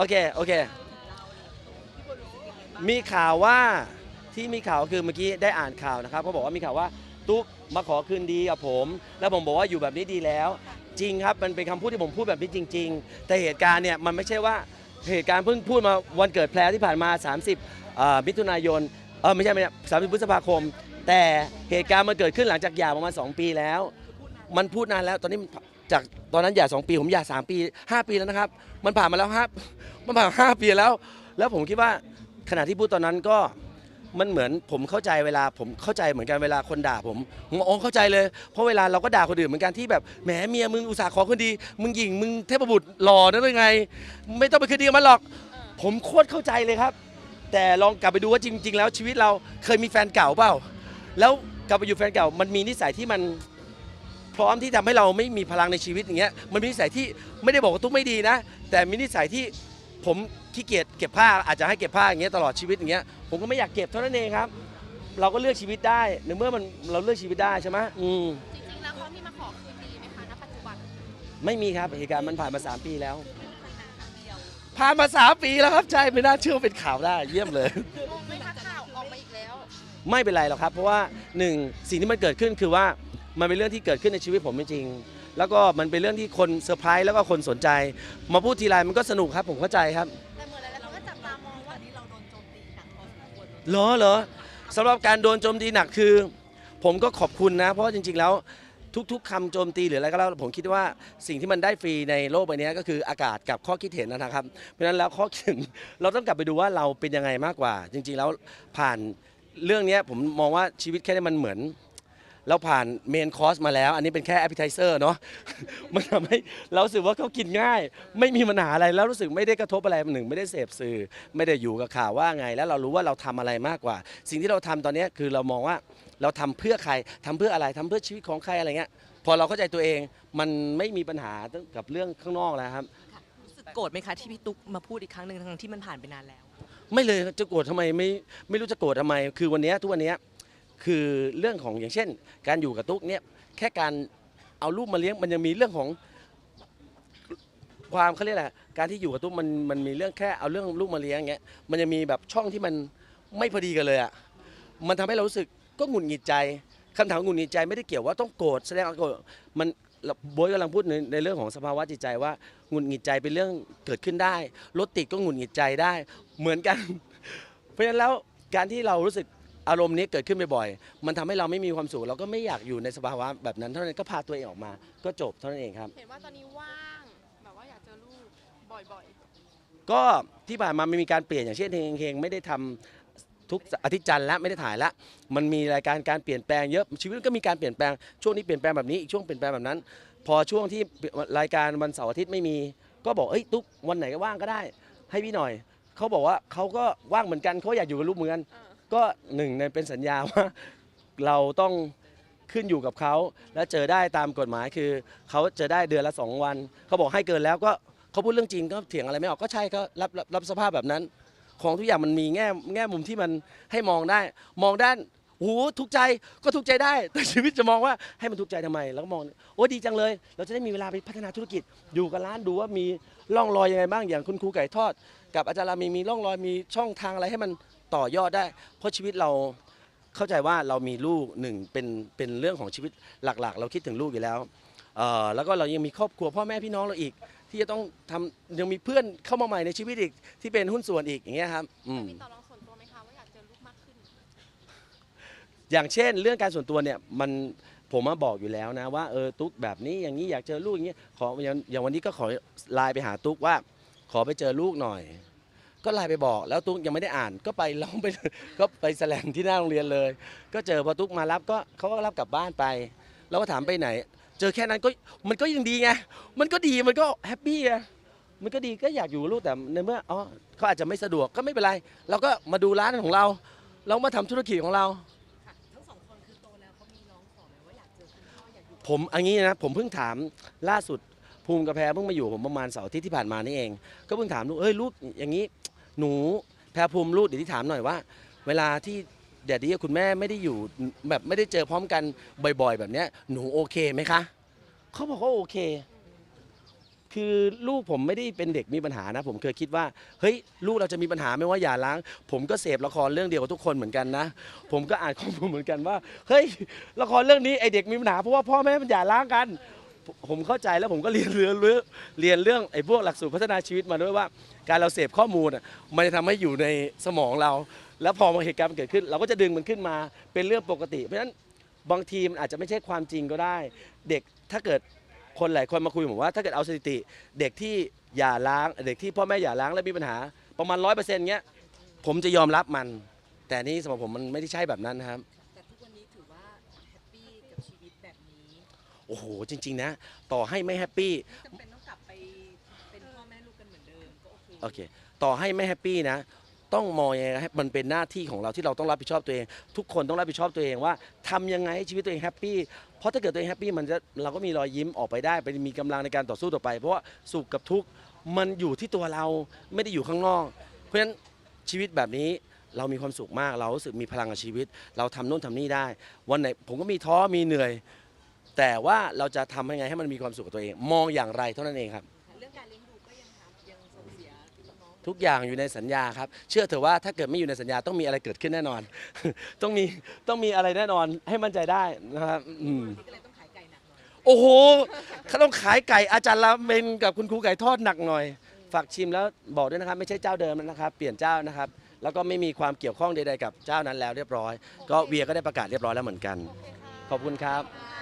โอเค โอเค มีข่าวว่าที่มีข่าวคือเมื่อกี้ได้อ่านข่าวนะครับเขาบอกว่ามีข่าวว่าตุ๊กมาขอคืนดีกับผม แล้วผมบอกว่าอยู่แบบนี้ดีแล้ว จริงครับมันเป็นคำพูดที่ผมพูดแบบนี้จริง ๆ แต่เหตุการณ์เนี่ยมันไม่ใช่ว่าเหตุการณ์เพิ่งพูดมาวันเกิดแพรที่ผ่านมา 30เอ่อมิถุนายนเออไม่ใช่ไม่ใช่30พฤษภาคม แต่เหตุการณ์มันเกิดขึ้นหลังจากหย่าประมาณ2ปีแล้ว มันพูดนานแล้วตอนนี้ จากตอนนั้นหย่า2ปี ผมหย่า3ปี5ปีแล้วนะครับ มันผ่านมาแล้วห้ามันผ่านห้าปีแล้ว แล้วผมคิดว่าขณะที่พูดตอนนั้นก็มันเหมือนผมเข้าใจเวลาผมเข้าใจเหมือนกันเวลาคนด่าผมผมอ๋อเข้าใจเลย เพราะเวลาเราก็ด่าคนอื่นเหมือนกันที่แบบแหมเมียมึงอุตส่าห์ขอคนดี มึงหญิงมึงเทพบุตรหล่อนั่นยังไง ไม่ต้องไปคืนดีกับมันหรอก ผมโคตรเข้าใจเลยครับ แต่ลองกลับไปดูว่าจริง ๆ แล้วชีวิตเราเคยมีแฟนเก่าเปล่า แล้วกลับไปอยู่แฟนเก่ามันมีนิสัยที่มัน พร้อมที่ทำให้เราไม่มีพลังในชีวิตอย่างเงี้ยมันมีนิสัยที่ไม่ได้บอกว่าตุ๊กไม่ดีนะ แต่มีนิสัยที่ผมขี้เกียจเก็บผ้าอาจจะให้เก็บผ้าอย่างเงี้ยตลอดชีวิตอย่างเงี้ยผมก็ไม่อยากเก็บเท่านั้นเองครับ เราก็เลือกชีวิตได้ในเมื่อมันเราเลือกชีวิตได้ใช่ไหมอืมจริงๆแล้วเขามีมาขอคืนดีไหมคะณปัจจุบันไม่มีครับเหตุการณ์มันผ่านมาสามปีแล้วคือไม่ได้เคยนานครั้งเดียวผ่านมาสามปีแล้วครับใช่ไม่น่าเชื่อว่าเป็นข่าวได้เยี่ยมเลยงงไหม่คะข่าวออกมาอีกแล้ว ไม่เป็นไรหรอกครับ เพราะว่าหนึ่งสิ่งที่มันเกิดขึ้นคือว่า มันเป็นเรื่องที่เกิดขึ้นในชีวิตผมจริงๆแล้วก็มันเป็นเรื่องที่คนเซอร์ไพรส์แล้วก็คนสนใจ มาพูดทีไรมันก็สนุกครับผมเข้าใจครับแต่เหมือนหลายๆคนก็จับตามองว่าที่เราโดนโจมตีหนักพอสมควรเหรอเหรอสำหรับการโดนโจมตีหนักคือ ผมก็ขอบคุณนะ เพราะว่าจริง ๆแล้วทุก ๆคำโจมตีหรืออะไรก็แล้วผมคิดว่าสิ่งที่มันได้ฟรีในโลกใบนี้ก็คืออากาศกับข้อคิดเห็นนะครับ เพราะฉะนั้นแล้วข้อคิดเห็นเราต้องกลับไปดูว่าเราเป็นยังไงมากกว่า จริง ๆ แล้วผ่านเรื่องเนี้ยผมมองว่าชีวิตแค่นี้มันเหมือน เราผ่านเมนคอร์สมาแล้ว อันนี้เป็นแค่แอปเปิลไทเซอร์เนาะมันทำให้เรารู้สึกว่าเขากินง่าย ไม่มีปัญหาอะไรแล้วรู้สึกไม่ได้กระทบอะไรหนึ่ง ไม่ได้เสพสื่อ ไม่ได้อยู่กับข่าวว่าไง แล้วเรารู้ว่าเราทำอะไรมากกว่า สิ่งที่เราทำตอนนี้คือเรามองว่าเราทำเพื่อใครทำเพื่ออะไรทำเพื่อชีวิตของใครอะไรเงี้ยพอเราเข้าใจตัวเองมันไม่มีปัญหากับเรื่องข้างนอกแล้วครับรู้สึกโกรธไหมคะที่พี่ตุ๊กมาพูดอีกครั้งหนึ่งทั้งที่มันผ่านไปนานแล้ว ไม่เลยจะโกรธทำไมไม่ไม่รู้จะโกรธทำไม คือวันเนี้ยทุกวันเนี้ย คือเรื่องของอย่างเช่น การอยู่กับตุ๊กเนี่ยแค่การเอาลูกมาเลี้ยงมันยังมีเรื่องของความเขาเรียกอะไรการที่อยู่กับตุ๊กมันมันมีเรื่องแค่เอาเรื่องลูกมาเลี้ยงเงี้ยมันยังมีแบบช่องที่มันไม่พอดีกันเลยอะมันทำให้เรารู้สึกก็หงุดหงิดใจคำถามหงุดหงิดใจไม่ได้เกี่ยวว่าต้องโกรธแสดงอาการโกรธมันโบอยกำลังพูดในในเรื่องของสภาวะจิตใจว่าหงุดหงิดใจเป็นเรื่องเกิดขึ้นได้รถติดก็หงุดหงิดใจได้เหมือนกัน เพราะฉะนั้นแล้วการที่เรารู้สึก อารมณ์นี้เกิดขึ้นบ่อยๆมันทำให้เราไม่มีความสุขเราก็ไม่อยากอยู่ในสภาวะแบบนั้นเท่านั้นก็พาตัวเองออกมา ก็จบเท่านั้นเองครับ เห็นว่าตอนนี้ว่างแบบว่าอยากเจอลูกบ่อยก็ที่ผ่านมามันมีการเปลี่ยนอย่างเช่นเฮงเฮงไม่ได้ทำทุกอาทิตย์จันทร์แล้วไม่ได้ถ่ายละมันมีรายการการเปลี่ยนแปลงเยอะชีวิตก็มีการเปลี่ยนแปลงช่วงนี้เปลี่ยนแปลงแบบนี้อีกช่วงเปลี่ยนแปลงแบบนั้น พอช่วงที่รายการวันเสาร์อาทิตย์ไม่มี ก็บอกเอ้ยตุ๊กวันไหนก็ว่างก็ได้ ให้พี่หน่อยเขาบอกว่าเขาก็ว่างเหมือนกันเขาอยากอยู่กับลูกเหมือนกันๆเออ ก็หนึ่งในเป็นสัญญาว่าเราต้องขึ้นอยู่กับเขาและเจอได้ตามกฎหมายคือเขาจอได้เดือนละสองวัน เขาบอกให้เกินแล้วก็เขาพูดเรื่องจริงก็เถียงอะไรไม่ออกก็ใช่ก็รับรับรับสภาพแบบนั้น ของทุกอย่างมันมีแง่แง่มุมที่มันให้มองได้ มองด้านโอ้หทุกใจก็ทุกใจได้ แต่ชีวิตจะมองว่าให้มันทุกใจทำไม แล้วก็มองโอ้ดีจังเลย เราจะได้มีเวลาไปพัฒนาธุรกิจ อยู่กับร้านดูว่ามีร่องรอยยังไงบ้างอย่างคุณครูไก่ทอด กับอาจารย์รามีมีร่องรอยมีช่องทางอะไรให้มัน ต่อยอดได้ เพราะชีวิตเราเข้าใจว่าเรามีลูกหนึ่งเป็นเป็นเรื่องของชีวิตหลักๆ เราคิดถึงลูกอยู่แล้วเอ่อแล้วก็เรายังมีครอบครัวพ่อแม่พี่น้องเราอีก ที่จะต้องทำยังมีเพื่อนเข้ามาใหม่ในชีวิตอีกที่เป็นหุ้นส่วนอีกอย่างเงี้ยครับอืม มีต่อรองส่วนตัวไหมคะว่าอยากเจอลูกมากขึ้น อย่างเช่น เรื่องการส่วนตัวเนี่ยมันผมมาบอกอยู่แล้วนะว่าเออตุ๊กแบบนี้อย่างนี้อยากเจอลูกอย่างนี้ขออย่างอย่างวันนี้ก็ขอไลน์ไปหาตุ๊กว่า ขอไปเจอลูกหน่อย ก็ไลน์ไปบอกแล้วตุ๊กยังไม่ได้อ่าน ก็ไปร้องไปก็ไปแสลงที่หน้าโรงเรียนเลย ก็เจอพอตุ๊กมารับก็เขาก็รับกลับบ้านไป แล้วก็ถามไปไหน เจอแค่นั้นก็มันก็ยังดีไงมันก็ดีมันก็แฮปปี้ไงมันก็ดีก็อยากอยู่กับลูกแต่ในเมื่ออ๋อเขาอาจจะไม่สะดวกก็ไม่เป็นไร เราก็มาดูร้านของเรา เรามาทำธุรกิจของเราทั้งสองคนคือโตแล้วเขามีร้องขอไหมว่าอยากเจอคุณพ่ออยากอยู่ผมอันนี้นะผมเพิ่งถามล่าสุดภูมิกับแพรเพิ่งมาอยู่ผมประมาณเสาร์อาทิตย์ที่ผ่านมานี่เอง ก็เพิ่งถามลูกเอ้ยลูกอย่างนี้ หนูแพรภูมิลูกเดี๋ยวที่ถามหน่อยว่า เวลาที่แดดดี้กับคุณแม่ไม่ได้อยู่แบบไม่ได้เจอพร้อมกันบ่อย ๆ แบบเนี้ยหนูโอเคไหมคะเขาบอกว่าโอเค คือลูกผมไม่ได้เป็นเด็กมีปัญหานะ ผมเคยคิดว่า เฮ้ย ลูกเราจะมีปัญหาไม่ว่าอย่าล้าง ผมก็เสพละครเรื่องเดียวกับทุกคนเหมือนกันนะ ผมก็อ่านข้อมูลเหมือนกันว่า เฮ้ยละครเรื่องนี้ไอเด็กมีปัญหาเพราะว่าพ่อแม่มันอย่าล้างกัน ผมเข้าใจแล้วผมก็เรียนเรื่องเรื่อเรียนเรื่องไอ้พวกหลักสูตรพัฒนาชีวิตมาด้วยว่า การเราเสพข้อมูลอะมันจะทำให้อยู่ในสมองเรา แล้วพอมาเหตุการณ์มันเกิดขึ้น เราก็จะดึงมันขึ้นมาเป็นเรื่องปกติ เพราะฉะนั้นบางทีมันอาจจะไม่ใช่ความจริงก็ได้ เด็กถ้าเกิดคนหลายคนมาคุยผมว่า ถ้าเกิดเอาสถิติ เด็กที่อย่าล้าง เด็กที่พ่อแม่อย่าล้างแล้วมีปัญหา ประมาณร้อยเปอร์เซ็นต์เงี้ยผมจะยอมรับมัน แต่นี่สำหรับผมมันไม่ได้ใช่แบบนั้นนะครับ แต่ทุกวันนี้ถือว่าแฮปปี้กับชีวิตแบบนี้ โอ้โห จริง ๆ นะ ต่อให้ไม่แฮปปี้จำเป็นต้องกลับไปเป็นพ่อแม่ลูกกันเหมือนเดิมก็โอเคโอเค ต่อให้ไม่แฮปปี้นะ ต้องมองยังไงให้มันเป็นหน้าที่ของเราที่เราต้องรับผิดชอบตัวเอง ทุกคนต้องรับผิดชอบตัวเองว่าทำยังไงให้ชีวิตตัวเองแฮปปี้เพราะถ้าเกิดตัวเองแฮปปี้มันจะเราก็มีรอยยิ้มออกไปได้ไปมีกำลังในการต่อสู้ต่อไป เพราะว่าสุขกับทุกข์มันอยู่ที่ตัวเราไม่ได้อยู่ข้างนอก เพราะฉะนั้นชีวิตแบบนี้เรามีความสุขมาก เรารู้สึกมีพลังกับชีวิต เราทำโน่นทำนี่ได้ วันไหนผมก็มีท้อมีเหนื่อย แต่ว่าเราจะทำยังไงให้มันมีความสุขกับตัวเอง มองอย่างไรเท่านั้นเองครับ เรื่องการเลี้ยงดูก็ยังทำยังส่งเสียน้องทุกอย่างอยู่ในสัญญาครับ เชื่อเถอะว่าถ้าเกิดไม่อยู่ในสัญญาต้องมีอะไรเกิดขึ้นแน่นอน ต้องมีต้องมีอะไรแน่นอนให้มั่นใจได้นะครับอืมนี่ก็เลยต้องขายไก่หนักหน่อยโอ้โหเขาต้องขายไก่อาจารย์ละเมนกับคุณครูไก่ทอดหนักหน่อย ฝากชิมแล้วบอกด้วยนะครับ ไม่ใช่เจ้าเดิมนะครับ เปลี่ยนเจ้านะครับ แล้วก็ไม่มีความเกี่ยวข้องใดๆกับเจ้านั้นแล้วเรียบร้อย ก็เวียก็ได้ประกาศเรียบร้อยแล้วเหมือนกัน ขอบคุณครับค่ะ